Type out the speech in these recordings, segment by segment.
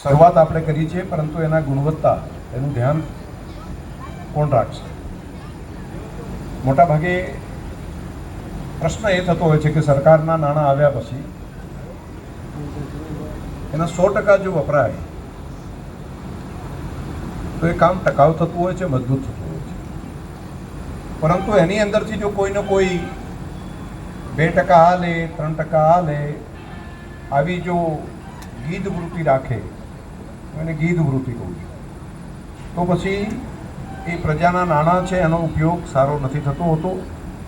શરૂઆત આપણે કરી છે પરંતુ એના ગુણવત્તા એનું ધ્યાન કોણ રાખશે? મોટાભાગે પ્રશ્ન એ થતો હોય છે કે સરકારના નાણાં આવ્યા પછી એના સો ટકા જો વપરાય, તો એ કામ ટકાઉ થતું હોય છે, મજબૂત થતું હોય છે. પરંતુ એની અંદરથી જો કોઈને કોઈ બે ટકા આ લે ત્રણ ટકા આ લે આવી જો ગીધ વૃત્તિ રાખે એને ગીધ વૃત્તિ કહું છું. તો પછી એ પ્રજાના નાણાં છે એનો ઉપયોગ સારો નથી થતો હોતો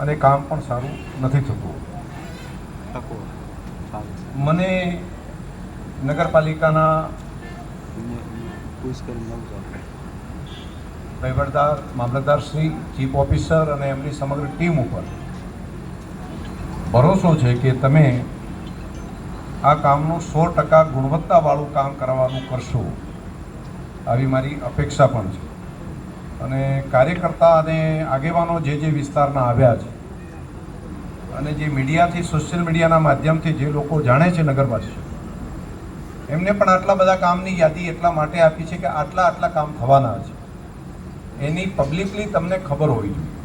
અને કામ પણ સારું નથી થતું. મને નગરપાલિકાના વહીવટદાર મામલતદાર શ્રી ચીફ ઓફિસર અને એમની સમગ્ર ટીમ ઉપર ભરોસો છે કે તમે આ કામનું સો ટકા ગુણવત્તાવાળું કામ કરવાનું કરશો. આવી મારી અપેક્ષા પણ છે. અને કાર્યકર્તા અને આગેવાનો જે જે વિસ્તારના આવ્યા છે અને જે મીડિયાથી, સોશિયલ મીડિયાના માધ્યમથી જે લોકો જાણે છે નગરવાસીઓ એમને પણ આટલા બધા કામની યાદી એટલા માટે આપી છે કે આટલા આટલા કામ થવાના છે. એની પબ્લિકલી તમને ખબર હોવી જોઈએ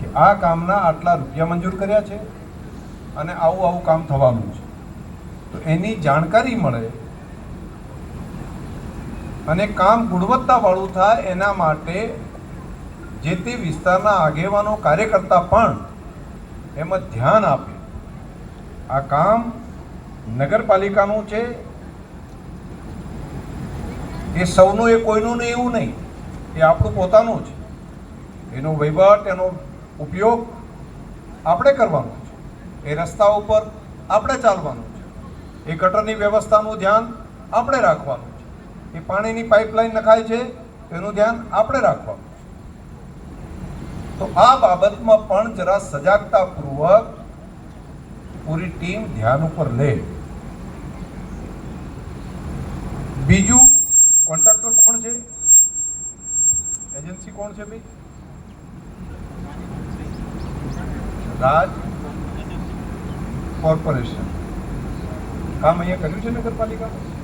કે આ કામના આટલા રૂપિયા મંજૂર કર્યા છે અને આવું આવું કામ થવાનું છે. તો એની જાણકારી મળે અને કામ ગુણવત્તાવાળું થાય એના માટે જે તે વિસ્તારના આગેવાનો, કાર્યકર્તા પણ એમાં ધ્યાન આપે. આ કામ નગરપાલિકાનું છે. એ સૌનું, એ કોઈનું નહીં એવું નહીં. એ આપણું પોતાનું છે. એનો વહીવટ, એનો ઉપયોગ આપણે કરવાનો છે. એ રસ્તા ઉપર આપણે ચાલવાનું છે. એ ગટરની વ્યવસ્થાનું ધ્યાન આપણે રાખવાનું એ પાણીની પાઇપલાઇન નખાય છે, તેનું ધ્યાન આપણે રાખવાનું. તો આ બાબતમાં પણ જરા સજાગતાપૂર્વક પૂરી ટીમ ધ્યાન ઉપર લે. બીજું, કોન્ટ્રાક્ટર કોણ છે? એજન્સી કોણ છે ભાઈ? રાજ કોર્પોરેશન. કામ અહીંયા કર્યું છે નગરપાલિકામાં?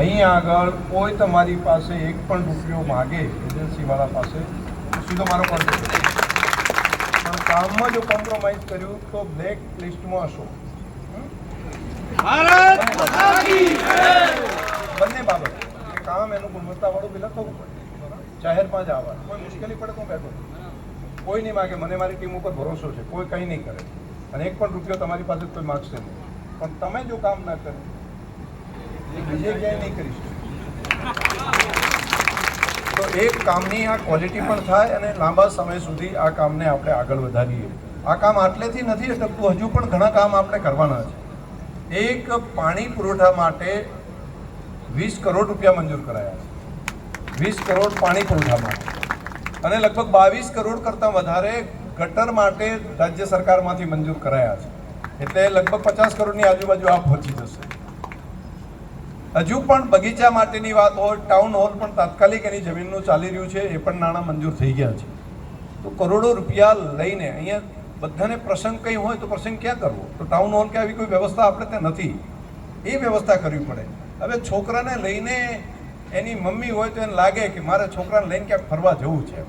અહીંયા આગળ કોઈ તમારી પાસે એક પણ રૂપિયો માગે એજન્સીવાળા પાસે સીધો મારો કોન્ટેક્ટ પણ કામમાં જો કોમ્પ્રોમાઇઝ કર્યું તો બ્લેક લિસ્ટમાં હશો. બંને બાબત. કામ એનું ગુણવત્તાવાળું બી થવું પડે. જાહેરમાં જ આવવા કોઈ મુશ્કેલી પડે તો બેઠો કોઈ નહીં માગે મને મારી ટીમ ઉપર ભરોસો છે. કોઈ કંઈ નહીં કરે. અને એક પણ રૂપિયો તમારી પાસે કોઈ માગશે નહીં. પણ તમે જો કામ ના કરો કરી તો એક કામની આ ક્વોલિટી પણ થાય અને લાંબા સમય સુધી આ કામને આપણે આગળ વધારીએ. આ કામ આટલેથી નથી અટકતું હજુ પણ ઘણા કામ આપણે કરવાના છે. એક પાણી પુરવઠા માટે વીસ કરોડ રૂપિયા મંજૂર કરાયા છે. વીસ કરોડ પાણી પુરવઠા માટે. અને લગભગ બાવીસ કરોડ કરતાં વધારે ગટર માટે રાજ્ય સરકારમાંથી મંજૂર કરાયા છે. એટલે લગભગ પચાસ કરોડની આજુબાજુ આ પહોંચી જશે. હજુ પણ બગીચા માટેની વાત હોય ટાઉન હોલ પણ તાત્કાલિક એની જમીનનું ચાલી રહ્યું છે, એ પણ નાણાં મંજૂર થઈ ગયા છે. તો કરોડો રૂપિયા લઈને અહીંયા બધાને પ્રસંગ કંઈ હોય તો પ્રસંગ ક્યાં કરવો? તો ટાઉન હોલ કે આવી કોઈ વ્યવસ્થા આપણે ત્યાં નથી. એ વ્યવસ્થા કરવી પડે. હવે છોકરાને લઈને એની મમ્મી હોય તો એને લાગે કે મારે છોકરાને લઈને ક્યાંક ફરવા જવું છે.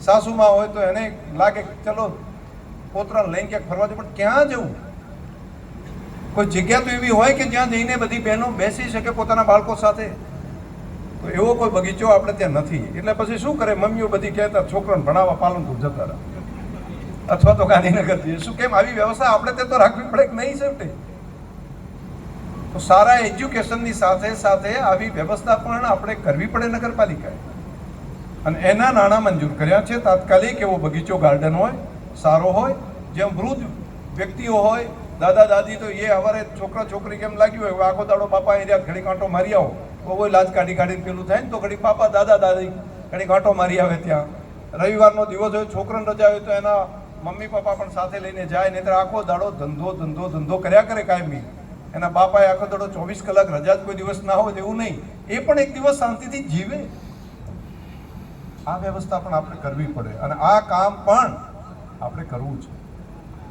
સાસુમાં હોય તો એને લાગે કે ચલો, પોતરાને લઈને ક્યાંક ફરવા જવું. પણ ક્યાં જવું? કોઈ જગ્યા તો એવી હોય કે જ્યાં જઈને બધી બહેનો બેસી શકે પોતાના બાળકો સાથે? તો એવો કોઈ બગીચો આપણે ત્યાં નથી. એટલે પછી શું કરે? મમ્મીઓ બધી કહેતા, છોકરાને ભણાવવા પાલનપુર જતા રહ્યા અથવા તો ગાંધીનગર જઈએ. શું કેમ? આવી વ્યવસ્થા આપણે તે તો રાખવી પડે કે નહીં સર તો સારા એજ્યુકેશનની સાથે સાથે આવી વ્યવસ્થા પણ આપણે કરવી પડે નગરપાલિકાએ. અને એના નાણાં મંજૂર કર્યા છે. તાત્કાલિક એવો બગીચો ગાર્ડન હોય, સારો હોય, જેમ વૃદ્ધ વ્યક્તિઓ હોય દાદા, દાદી, તો એ હવારે છોકરા, છોકરી કેમ લાગ્યું હોય? આખો દાડો બાપા એરિયા ઘડી કાંટો મારી આવો. બહુ લાજ કાઢી કાઢીને પેલું થાય ને, તો ઘડી બાપા, દાદા, દાદી, ઘડી કાંટો મારી આવે ત્યાં. રવિવારનો દિવસ હોય, છોકરાને રજા હોય, તો એના મમ્મી, પપ્પા પણ સાથે લઈને જાય નહીં આખો દાડો ધંધો ધંધો ધંધો કર્યા કરે કાયમી. એના બાપાએ આખો દાડો ચોવીસ કલાક રજા જ કોઈ દિવસ ના હોય તેવું નહીં. એ પણ એક દિવસ શાંતિથી જીવે. આ વ્યવસ્થા પણ આપણે કરવી પડે. અને આ કામ પણ આપણે કરવું છે.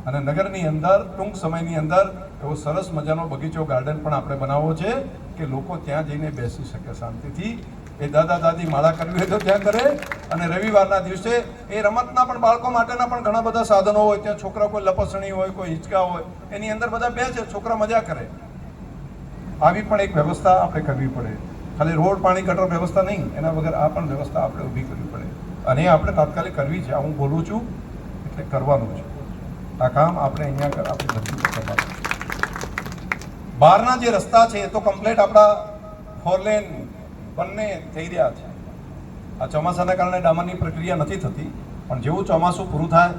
અને નગરની અંદર, ટૂંક સમયની અંદર એવો સરસ મજાનો બગીચો ગાર્ડન પણ આપણે બનાવવો છે કે લોકો ત્યાં જઈને બેસી શકે શાંતિથી. એ દાદા દાદી માળા કરવી હોય તો ત્યાં કરે. અને રવિવારના દિવસે એ રમતના પણ બાળકો માટેના પણ ઘણા બધા સાધનો હોય. ત્યાં છોકરા કોઈ લપસણી હોય, કોઈ હિંચકા હોય, એની અંદર બધા બે છે, છોકરા મજા કરે. આવી પણ એક વ્યવસ્થા આપણે કરવી પડે. ખાલી રોડ, પાણી, ગટર વ્યવસ્થા નહીં, એના વગર આ પણ વ્યવસ્થા આપણે ઊભી કરવી પડે. અને એ આપણે તાત્કાલિક કરવી છે. હું બોલું છું, એટલે કરવાનું છે. આ કામ આપણે અહીંયા આપણે પર કરવાનું બહારના જે રસ્તા છે એ તો કમ્પ્લીટ આપણા ફોરલેન બંને થઈ રહ્યા છે. આ ચોમાસાના કારણે ડામરની પ્રક્રિયા નથી થતી, પણ જેવું ચોમાસું પૂરું થાય,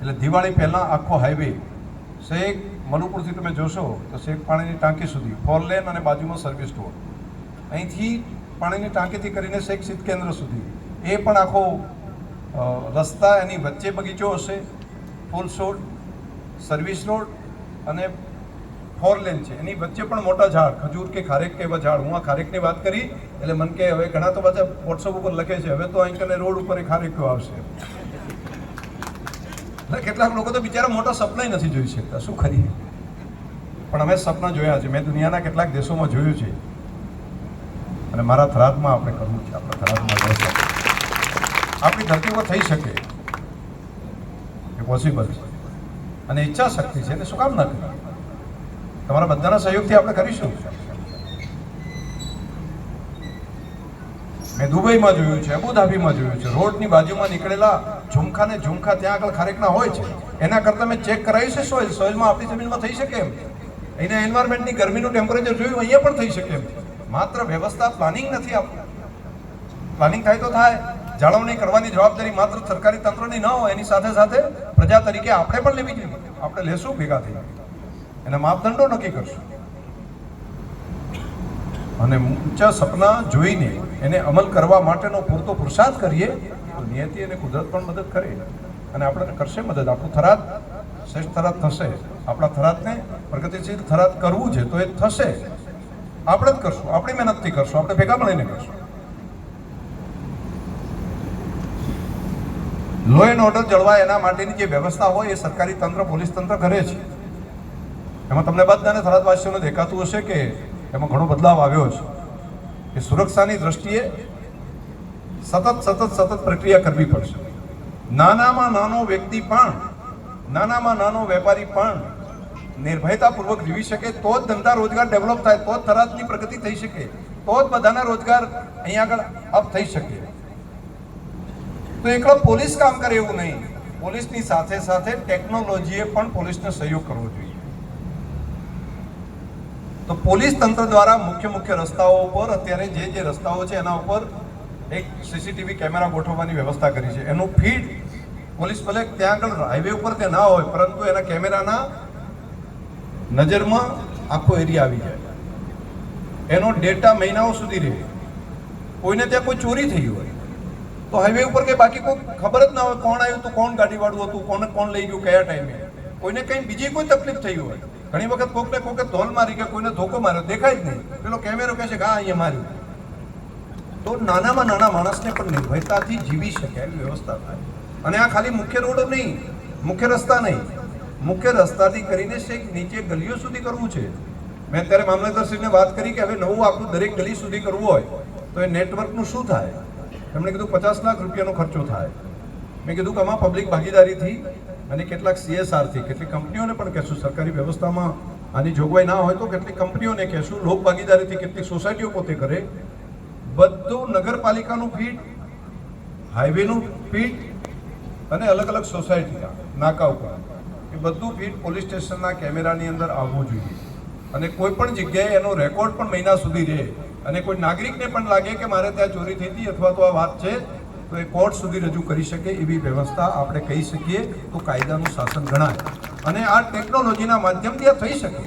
એટલે દિવાળી પહેલાં આખો હાઈવે શેખ મલુપુરથી તમે જોશો તો શેખ પાણીની ટાંકી સુધી ફોરલેન અને બાજુમાં સર્વિસ સ્ટોર અહીંથી પાણીની ટાંકીથી કરીને શેખ શીત કેન્દ્ર સુધી. એ પણ આખો રસ્તા એની વચ્ચે બગીચો હશે, ફૂલ છોડ સર્વિસ રોડ અને ફોર લેન છે. એની વચ્ચે પણ મોટા ઝાડ, ખજૂર કે ખારેક કે એવા ઝાડ. હું આ ખારેકની વાત કરી, એટલે મન કે હવે ઘણા તો બધા વોટ્સઅપ ઉપર લખે છે, હવે તો અહીં કને રોડ ઉપર એ ખારેક આવશે. એટલે કેટલાક લોકો તો બિચારા મોટા સપના નથી જોઈ શકતા. શું ખરી પણ અમે સપના જોયા છે. મેં દુનિયાના કેટલાક દેશોમાં જોયું છે. અને મારા થરાદમાં આપણે કરવું છે. આપણા થરાદમાં આપણી ધરતી પર થઈ શકે. એ પોસિબલ છે. અને ઈચ્છા શક્તિ છે એટલે શું કામ ન કરીએ તમારા બધાના સહયોગથી આપણે કરીશું. મેં દુબઈમાં જોયું છે, અબુધાબીમાં જોયું છે. રોડની બાજુમાં નીકળેલા ઝુમખા ને ઝુમખા ત્યાં આગળ ખારેકના હોય છે. એના કરતાં મેં ચેક કરાવ્યું છે સોઇલ. સોઇલમાં આપણી જમીનમાં થઈ શકે એમ. અહીંના એન્વાયરમેન્ટની ગરમીનું ટેમ્પરેચર જોયું, અહીંયા પણ થઈ શકે એમ. માત્ર વ્યવસ્થા પ્લાનિંગ નથી આપતું પ્લાનિંગ થાય તો થાય. જાળવણી કરવાની જવાબદારી માત્ર સરકારી તંત્રની ન હોય, એની સાથે સાથે પ્રજા તરીકે આપણે પણ લેવી જોઈએ. આપણે લેશું, ભેગા થઈ એના માપદંડો નક્કી કરશું. અને ઊંચા સપના જોઈને એને અમલ કરવા માટેનો પૂરતો પુરુષાર્થ કરીએ, તો નિયતિ અને કુદરત પણ મદદ કરે. અને આપણને કરશે મદદ. આપણું થરાદ, શ્રેષ્ઠ થરાદ થશે. આપણા થરાદને પ્રગતિશીલ થરાદ કરવું છે તો એ થશે. આપણે જ કરશું. આપણી મહેનતથી કરશું. આપણે ભેગા મળીને કરશું. લો એન્ડ ઓર્ડર જળવાય એના માટેની જે વ્યવસ્થા હોય એ સરકારી તંત્ર, પોલીસ તંત્ર કરે છે. એમાં તમને બધાને થરાદવાસીઓને દેખાતું હશે કે એમાં ઘણો બદલાવ આવ્યો છે. કે સુરક્ષાની દ્રષ્ટિએ સતત સતત સતત પ્રક્રિયા કરવી પડશે. નાનામાં નાનો વ્યક્તિ પણ, નાનામાં નાનો વેપારી પણ નિર્ભયતાપૂર્વક જીવી શકે, તો જ ધંધા રોજગાર ડેવલપ થાય, તો જ થરાદની પ્રગતિ થઈ શકે, તો જ બધાના રોજગાર અહીંયા આગળ અપ થઈ શકે. તો એકલો પોલીસ કામ કરે એવું નહીં. પોલીસની સાથે સાથે ટેકનોલોજીએ પણ પોલીસને સહયોગ કરવો જોઈએ. તો પોલીસ તંત્ર દ્વારા મુખ્ય મુખ્ય રસ્તાઓ ઉપર અત્યારે જે જે રસ્તાઓ છે એના ઉપર એક સીસીટીવી કેમેરા ગોઠવવાની વ્યવસ્થા કરી છે. એનું ફીડ પોલીસ ભલે ત્યાં આગળ હાઈવે ઉપર તે ના હોય, પરંતુ એના કેમેરાના નજરમાં આખો એરિયા આવી જાય. એનો ડેટા મહિનાઓ સુધી રહે. કોઈને ત્યાં કોઈ ચોરી થઈ હોય. તો હાઈવે ઉપર કે બાકી કોઈ ખબર જ ના હોય કોણ આવ્યું હતું, કોણ ગાડીવાળું હતું, કોને કોણ લઈ ગયું, કયા ટાઈમે કોઈને કંઈ બીજી કોઈ તકલીફ થઈ હોય. ઘણી વખત કોકને કોકે ધોલ મારી કે કોઈને ધોકો માર્યો, દેખાય જ નહીં. પેલો કેમેરો કહે છે કે હા, અહીંયા માર્યું. તો નાનામાં નાના માણસને પણ નિર્ભયતાથી જીવી શકે એવી વ્યવસ્થા થાય. અને આ ખાલી મુખ્ય રોડ નહીં, મુખ્ય રસ્તા નહીં. મુખ્ય રસ્તાથી કરીને છેક નીચે ગલીઓ સુધી કરવું છે. મેં અત્યારે મામલતદારશ્રીને વાત કરી કે હવે નવું આખું દરેક ગલી સુધી કરવું હોય, તો એ નેટવર્કનું શું થાય? એમણે કીધું પચાસ લાખ રૂપિયાનો ખર્ચો થાય. મેં કીધું કે આમાં પબ્લિક ભાગીદારીથી અને કેટલાક સીએસઆરથી કેટલીક કંપનીઓને પણ કહેશું, સરકારી વ્યવસ્થામાં આની જોગવાઈ ના હોય તો કેટલીક કંપનીઓને કહેશું, લોક ભાગીદારીથી કેટલીક સોસાયટીઓ પોતે કરે. બધું નગરપાલિકાનું ફીટ હાઈવેનું ફીટ અને અલગ અલગ સોસાયટીના, નાકા ઉપર. એ બધું ફીટ પોલીસ સ્ટેશનના કેમેરાની અંદર આવવું જોઈએ. અને કોઈ પણ જગ્યાએ એનો રેકોર્ડ પણ મહિના સુધી રહે. અને કોઈ નાગરિકને પણ લાગે કે મારે ત્યાં ચોરી થઈ હતી અથવા તો આ વાત છે, તો એ કોર્ટ સુધી રજૂ કરી શકે એવી વ્યવસ્થા આપણે કહી શકીએ તો કાયદાનું શાસન ગણાય. અને આ ટેકનોલોજીના માધ્યમથી આ થઈ શકે.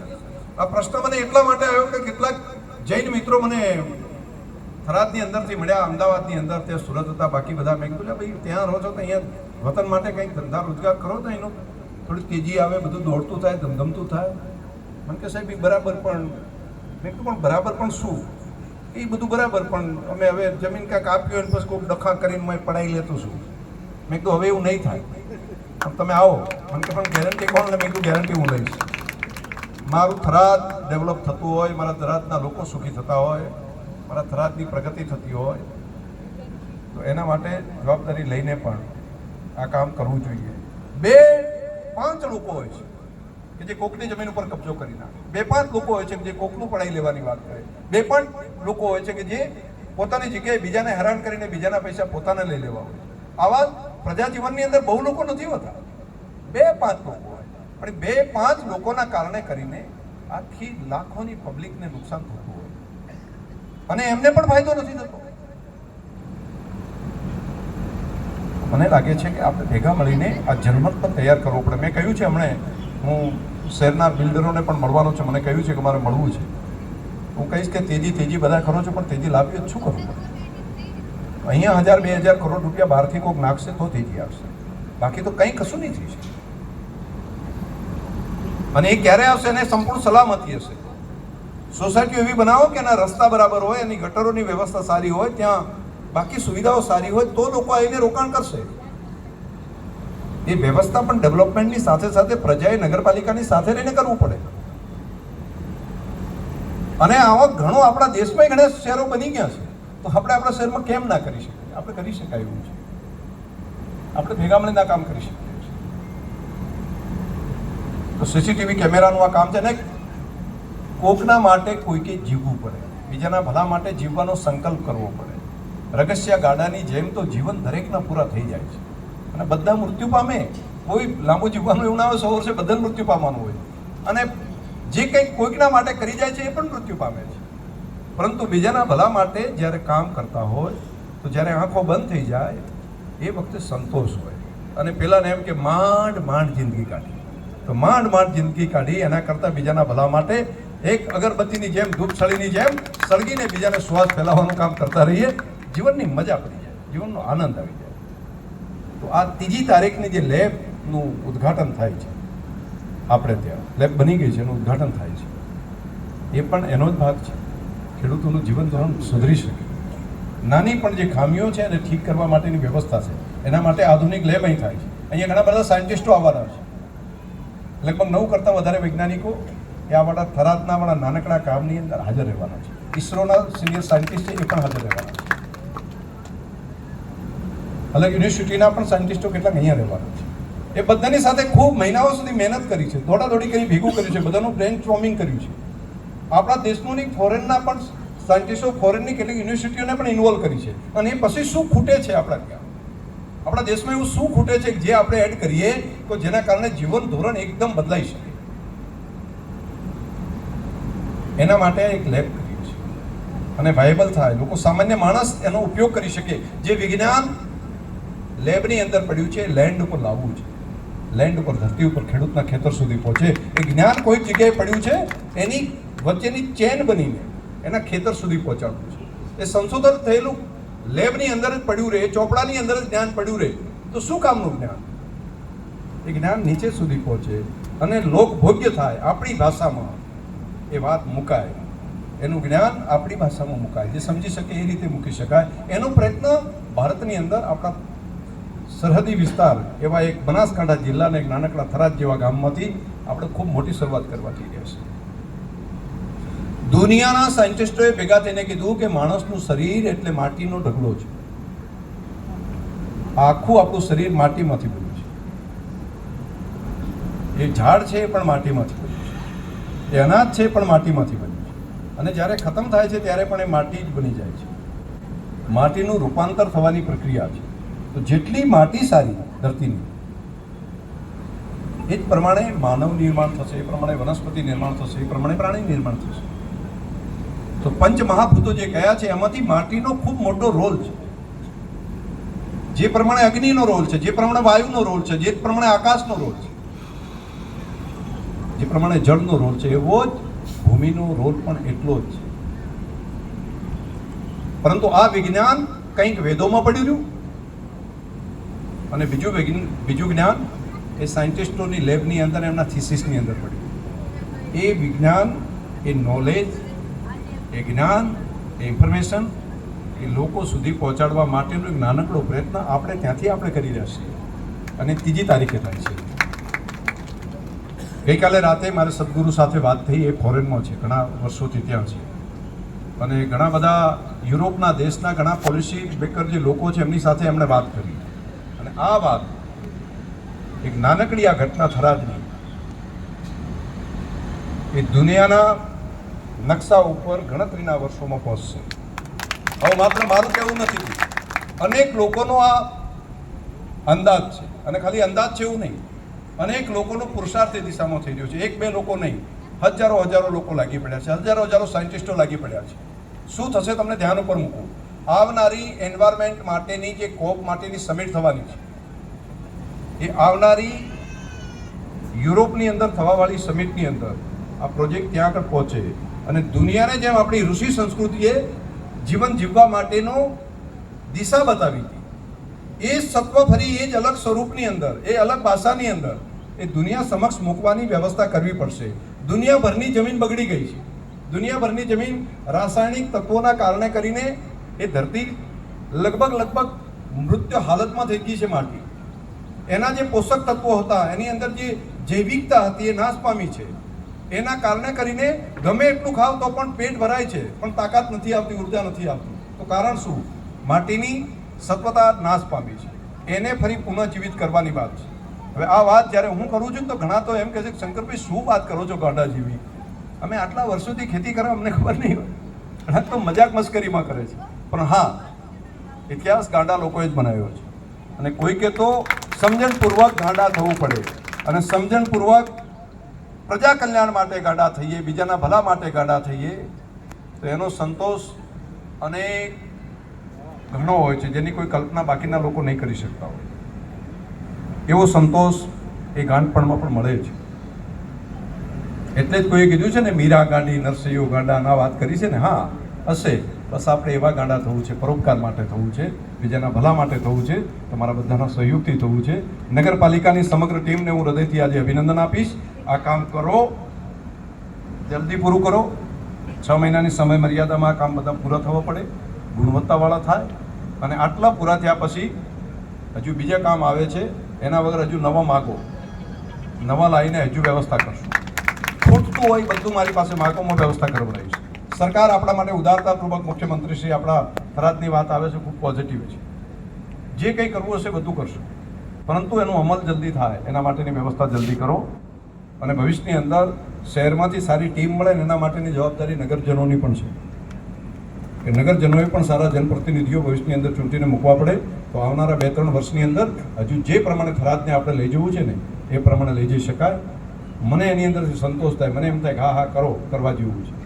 આ પ્રશ્ન મને એટલા માટે આવ્યો કે કેટલાક જૈન મિત્રો મને થરાદની અંદરથી મળ્યા, અમદાવાદની અંદર, ત્યાં સુરત હતા, બાકી બધા મેં કીધું ભાઈ, ત્યાં રહો છો તો અહીંયા વતન માટે કંઈક ધંધા રોજગાર કરો તો એનું થોડી તેજી આવે, બધું દોડતું થાય, ધમધમતું થાય. મને કે સાહેબ બરાબર પણ મેં કીધું, પણ બરાબર પણ શું? એ બધું બરાબર, પણ અમે હવે જમીન કાંઈક આપ્યું હોય ને પછી કોઈક ડખા કરીને મેં પડાવી લેતું છું. મેં કીધું, હવે એવું નહીં થાય. પણ તમે આવો. મને કે, પણ ગેરંટી કોણ ને મેં કીધું ગેરંટી હું લઈશ. મારું થરાદ ડેવલપ થતું હોય, મારા થરાદના લોકો સુખી થતા હોય, મારા થરાદની પ્રગતિ થતી હોય, તો એના માટે જવાબદારી લઈને પણ આ કામ કરવું જોઈએ. બે પાંચ લોકો હોય છે કે જે કોકની જમીન ઉપર કબજો કરી નાખે. બે પાંચ લોકો હોય છે કે જે કોકનું પડાઈ લેવાની વાત કરે. બે પાંચ લોકો હોય છે કે જે પોતાની જગ્યાએ બીજાને હેરાન કરીને બીજાના પૈસા પોતાને લઈ લેવા હોય. આવા પ્રજાજીવનની અંદર બહુ લોકો નથી હોતા. બે પાંચ લોકો હોય. પણ બે પાંચ લોકોના કારણે કરીને આખી લાખોની પબ્લિકને નુકસાન થતું હોય. અને એમને પણ ફાયદો નથી થતો. મને લાગે છે કે આપણે ભેગા મળીને આ જનમત પણ તૈયાર કરવો પડે. મેં કહ્યું છે હમણે, હું શહેરના બિલ્ડરોને પણ મળવાનો છે. મને કહ્યું છે કે મારે મળવું છે. હું કહીશ કે તેજી તેજી બધા કરો છો, પણ તેજી લાવીએ શું કરવું પડે અહીંયા હજાર, બે હજાર કરોડ રૂપિયા બહારથી કોઈક નાખશે તો તેજી આવશે. બાકી તો કંઈ કશું નહીં થઈ શકે અને એ ક્યારે આવશે એને સંપૂર્ણ સલામતી હશે? સોસાયટીઓ એવી બનાવો કે એના રસ્તા બરાબર હોય, એની ગટરોની વ્યવસ્થા સારી હોય, ત્યાં બાકી સુવિધાઓ સારી હોય, તો લોકો આવીને રોકાણ કરશે. એ વ્યવસ્થા પણ ડેવલપમેન્ટની સાથે સાથે પ્રજાએ નગરપાલિકાની સાથે રહીને કરવું પડે. અને આવા ઘણો આપણા દેશમાં ઘણા શહેરો બની ગયા છે. તો આપણે આપણા શહેરમાં કેમ ના કરી શકીએ? આપણે કરી શકાય એવું છે. આપણે ભેગા મળીને કામ કરી શકીએ છીએ. તો સીસીટીવી કેમેરાનું આ કામ છે ને કોકના માટે કોઈકે જીવવું પડે. બીજાના ભલા માટે જીવવાનો સંકલ્પ કરવો પડે. રગસ્યા ગાડાની જેમ તો જીવન દરેકના પૂરા થઈ જાય છે. અને બધા મૃત્યુ પામે, કોઈ લાંબુ જીવવાનું એવું ના હોય, સો વર્ષે બધાને મૃત્યુ પામવાનું હોય. અને જે કંઈક કોઈકના માટે કરી જાય છે, એ પણ મૃત્યુ પામે છે. પરંતુ બીજાના ભલા માટે જ્યારે કામ કરતા હોય, તો જ્યારે આંખો બંધ થઈ જાય, એ વખતે સંતોષ હોય. અને પેલાને એમ કે માંડ માંડ જિંદગી કાઢી. તો માંડ માંડ જિંદગી કાઢી, એના કરતાં બીજાના ભલા માટે એક અગરબત્તીની જેમ ધૂપસળીની જેમ સળગીને બીજાને શ્વાસ ફેલાવવાનું કામ કરતા રહીએ, જીવનની મજા પડી જાય, જીવનનો આનંદ આવી જાય. તો આ ત્રીજી તારીખની જે લેબનું ઉદ્ઘાટન થાય છે, આપણે ત્યાં, લેબ બની ગઈ છે, એનું ઉદ્ઘાટન થાય છે. એ પણ એનો જ ભાગ છે. ખેડૂતોનું જીવન ધોરણ સુધરી શકે. નાની પણ જે ખામીઓ છે એને ઠીક કરવા માટેની વ્યવસ્થા છે. એના માટે આધુનિક લેબ અહીં થાય છે. અહીંયા ઘણા બધા સાયન્ટિસ્ટો આવવાના છે. લગભગ નવ કરતાં વધારે વૈજ્ઞાનિકો એ આવાળા વાળા થરાદના વાળા નાનકડા કામની અંદર હાજર રહેવાના છે. ઇસરોના સિનિયર સાયન્ટિસ્ટ છે એ પણ હાજર રહેવાના છે. અલગ યુનિવર્સિટીના પણ સાયન્ટિસ્ટો કેટલાક અહીંયા રહેવાના છે. એ બધાની સાથે ખૂબ મહિનાઓ સુધી મહેનત કરી છે. દોડાદોડી કરી, ભેગું કર્યું છે. બધાનું બ્રેન સ્ટ્રોમિંગ કર્યું છે. આપણા દેશનું ફોરેનના પણ સાયન્ટિસ્ટો ફોરેનની કેટલીક યુનિવર્સિટીઓને પણ ઇન્વોલ્વ કરી છે. અને એ પછી શું ખૂટે છે આપણા ત્યાં? આપણા દેશમાં એવું શું ખૂટે છે જે આપણે એડ કરીએ, તો જેના કારણે જીવન ધોરણ એકદમ બદલાઈ શકે. એના માટે એક લેબ કર્યું છે અને વાયબલ થાય. લોકો સામાન્ય માણસ એનો ઉપયોગ કરી શકે. જે વિજ્ઞાન લેબની અંદર પડ્યું છે લેન્ડ ઉપર લાવવું છે. લેન્ડ ઉપર, ધરતી ઉપર ખેડૂતના ખેતર સુધી પહોંચે. એ જ્ઞાન કોઈ જગ્યાએ પડ્યું છે? એની વચ્ચેની ચેન બનીને એના ખેતર સુધી પહોંચાડવું છે. એ સંશોધન થયેલું. લેબની અંદર જ પડ્યું રહે, ચોપડાની અંદર જ જ્ઞાન પડ્યું રહે. તો શું કામનું જ્ઞાન? એ જ્ઞાન નીચે સુધી પહોંચે અને લોકભોગ્ય થાય આપણી ભાષામાં. એ વાત મુકાય. એનું જ્ઞાન આપણી ભાષામાં મુકાય. જે સમજી શકે એ રીતે મૂકી શકાય. એનો પ્રયત્ન ભારતની અંદર આપણા સરહદી વિસ્તાર એવા એક બનાસકાંઠા જિલ્લાના એક નાનકડા થરાદ જેવા ગામમાંથી આપણે ખૂબ મોટી શરૂઆત કરવા જઈ રહ્યા છે દુનિયાના સાયન્ટિસ્ટોએ ભેગા થઈને કીધું કે માણસનું શરીર એટલે માટીનો ઢગલો છે. આખું આપણું શરીર માટીમાંથી બન્યું છે. એ ઝાડ છે એ પણ માટીમાંથી બન્યું છે. એ અનાજ છે પણ માટીમાંથી બન્યું છે. અને જ્યારે ખતમ થાય છે ત્યારે પણ એ માટી જ બની જાય છે. માટીનું રૂપાંતર થવાની પ્રક્રિયા છે. તો જેટલી માટી સારી ધરતીની, એ જ પ્રમાણે માનવ નિર્માણ થશે, એ પ્રમાણે વનસ્પતિ નિર્માણ થશે, એ પ્રમાણે પ્રાણી નિર્માણ થશે. તો પંચ મહાભૂતો જે કયા છે, એમાંથી માટીનો ખૂબ મોટો રોલ છે. જે પ્રમાણે અગ્નિનો રોલ છે, જે પ્રમાણે વાયુનો રોલ છે, જે પ્રમાણે આકાશનો રોલ છે, જે પ્રમાણે જળનો રોલ છે, એવો જ ભૂમિનો રોલ પણ એટલો જ છે. પરંતુ આ વિજ્ઞાન કંઈક વેદોમાં પડ્યું રહ્યું અને બીજું બીજું જ્ઞાન એ સાયન્ટિસ્ટોની લેબની અંદર એમના થિસિસની અંદર પડ્યું. એ વિજ્ઞાન, એ નોલેજ એ જ્ઞાન, એ ઇન્ફોર્મેશન એ લોકો સુધી પહોંચાડવા માટેનો એક નાનકડો પ્રયત્ન આપણે ત્યાંથી આપણે કરી રહ્યા છીએ. અને ત્રીજી તારીખે થાય છે. ગઈકાલે રાતે મારે સદગુરુ સાથે વાત થઈ, એ ફોરેનમાં છે, ઘણા વર્ષોથી ત્યાં છે. અને ઘણા બધા યુરોપના દેશના ઘણા પોલિસી મેકર જે લોકો છે, એમની સાથે એમણે વાત કરી. અને આ વાત એક નાનકડી આ ઘટના થરાદની. એ દુનિયાના નકશા ઉપર ગણતરીના વર્ષોમાં પહોંચશે. હવે માત્ર મારું કહેવું નથી અનેક લોકોનો આ અંદાજ છે. અને ખાલી અંદાજ છે એવું નહીં. અનેક લોકોનો પુરુષાર્થ એ દિશામાં થઈ રહ્યો છે. એક બે લોકો નહીં. હજારો હજારો લોકો લાગી પડ્યા છે. હજારો હજારો સાયન્ટિસ્ટો લાગી પડ્યા છે. શું થશે તમને ધ્યાન ઉપર મૂકવું આવનારી એન્વાયરમેન્ટ માટેની જે કોપ માટેની સમિટ થવાની છે, એ આવનારી યુરોપની અંદર થવાવાળી સમિટની અંદર આ પ્રોજેક્ટ ત્યાં આગળ પહોંચે અને દુનિયાને જેમ આપણી ઋષિ સંસ્કૃતિએ જીવન જીવવા માટેનો દિશા બતાવી હતી, એ સત્વ ફરી એ જ અલગ સ્વરૂપની અંદર, એ અલગ ભાષાની અંદર એ દુનિયા સમક્ષ મૂકવાની વ્યવસ્થા કરવી પડશે. દુનિયાભરની જમીન બગડી ગઈ છે. દુનિયાભરની જમીન રાસાયણિક તત્વોના કારણે કરીને એ ધરતી લગભગ લગભગ મૃત્યુ હાલતમાં થઈ ગઈ છે માટી. એના જે પોષક તત્વો હતા, એની અંદર જે જૈવિકતા હતી, એ નાશ પામી છે. એના કારણે કરીને ગમે એટલું ખાવ તો પણ પેટ ભરાય છે, પણ તાકાત નથી આવતી, ઊર્જા નથી આવતી. તો કારણ શું? માટીની સત્વતા નાશ પામી છે. એને ફરી પુનઃજીવિત કરવાની વાત છે. હવે આ વાત જ્યારે હું કરું છું, તો ઘણા તો એમ કહે છે કે, શંકરભાઈ, શું વાત કરો છો ગાંડા જેવી? અમે આટલા વર્ષોથી ખેતી કરવા, અમને ખબર નહીં હોય. ઘણા તો મજાક મસ્કરીમાં કરે છે. પણ હા, ઇતિહાસ ગાંડા લોકોએ જ બનાવ્યો છે. અને કોઈકે તો સમજણપૂર્વક ગાંડા થવું પડે અને સમજણપૂર્વક પ્રજા કલ્યાણ માટે ગાંડા થઈએ, બીજાના ભલા માટે ગાંડા થઈએ, તો એનો સંતોષ અને ઘણો હોય છે, જેની કોઈ કલ્પના બાકીના લોકો નહીં કરી શકતા હોય. એવો સંતોષ એ ગાંડપણમાં પણ મળે છે. એટલે જ કોઈએ કીધું છે ને, મીરા ગાંડી નરસૈયો ગાંડા ના વાત કરી છે ને, હા હશે. બસ આપણે એવા ગાંડા થવું છે, પરોપકાર માટે થવું છે બીજાના ભલા માટે થવું છે, તમારા બધાના સહયોગથી થવું છે. નગરપાલિકાની સમગ્ર ટીમને હું હૃદયથી આજે અભિનંદન આપીશ. આ કામ કરો, જલ્દી પૂરું કરો. છ મહિનાની સમય મર્યાદામાં આ કામ બધા પૂરા થવા પડે, ગુણવત્તાવાળા થાય, અને આટલા પૂરા થયા પછી હજુ બીજા કામ આવે છે, એના વગર હજુ નવા માગો. નવા લાવીને હજુ વ્યવસ્થા કરશું. ખૂટતું હોય બધું મારી પાસે માગોમાં વ્યવસ્થા કરવડાવીશ સરકાર આપણા માટે ઉદારતાપૂર્વક મુખ્યમંત્રી શ્રી આપણા થરાદની વાત આવે છે, ખૂબ પોઝિટિવ છે. જે કંઈ કરવું હશે બધું કરશું. પરંતુ એનો અમલ જલ્દી થાય, એના માટેની વ્યવસ્થા જલ્દી કરો. અને ભવિષ્યની અંદર શહેરમાંથી સારી ટીમ મળે ને એના માટેની જવાબદારી નગરજનોની પણ છે. કે નગરજનોએ પણ સારા જનપ્રતિનિધિઓ ભવિષ્યની અંદર ચૂંટીને મૂકવા પડે. તો આવનારા બે ત્રણ વર્ષની અંદર હજુ જે પ્રમાણે થરાદને આપણે લઈ જવું છે ને, એ પ્રમાણે લઈ જઈ શકાય. મને એની અંદરથી સંતોષ થાય, મને એમ થાય હા હા, કરો, કરવા જેવું છે.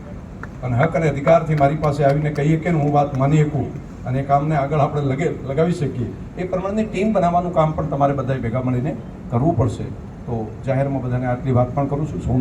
અને હક અને અધિકારથી મારી પાસે આવીને કહીએ કે હું વાત માની શકું અને એ કામને આગળ આપણે લગે લગાવી શકીએ, એ પ્રમાણેની ટીમ બનાવવાનું કામ પણ તમારે બધાએ ભેગા મળીને કરવું પડશે. તો જાહેરમાં બધાને આટલી વાત પણ કરું છું.